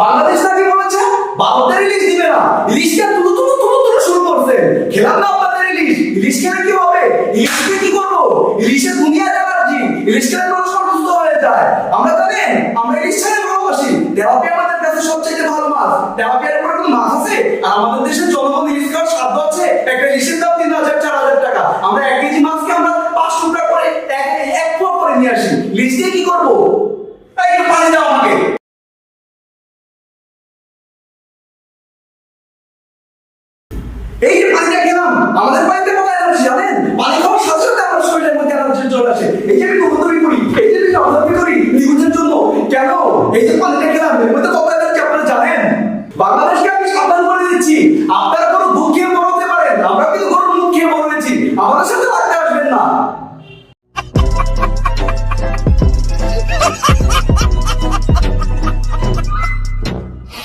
বাংলাদেশ নাকি বলেছে? ভারতের ইলিশ দিবে না। ইলিশকে তুলু তুলু তুলু তুলু শুরু করছে। খেলাম না আপনাদের ইলিশ ইলিশ খেলে কি হবে? ইলিশকে কি করব? ইলিশের দুনিয়া অ্যালার্জি ইলিশ খেলে মানুষ অসুস্থ হয়ে যায়। আমরা জানেন আমরা ইলিশ ছাড়া ভালোবাসি। তেলাপিয়া আমাদের কাছে সবচেয়ে ভালো মাছ। তেলাপিয়ার উপরে কোনো মাছ আছে? আর আমাদের দেশের জনগণ ইলিশ খাওয়ার সাধ্য আছে? একটা ইলিশের দাম তিন হাজার, চার হাজার টাকা। আমরা এক কেজি মাছকে আমরা পাঁচ টুকরা করে এক এক পোয়া করে নিয়ে আসি। ইলিশ দিয়ে কি করব? পানি দাও আমাকে। সাবধান আপনার কোনো দুঃখ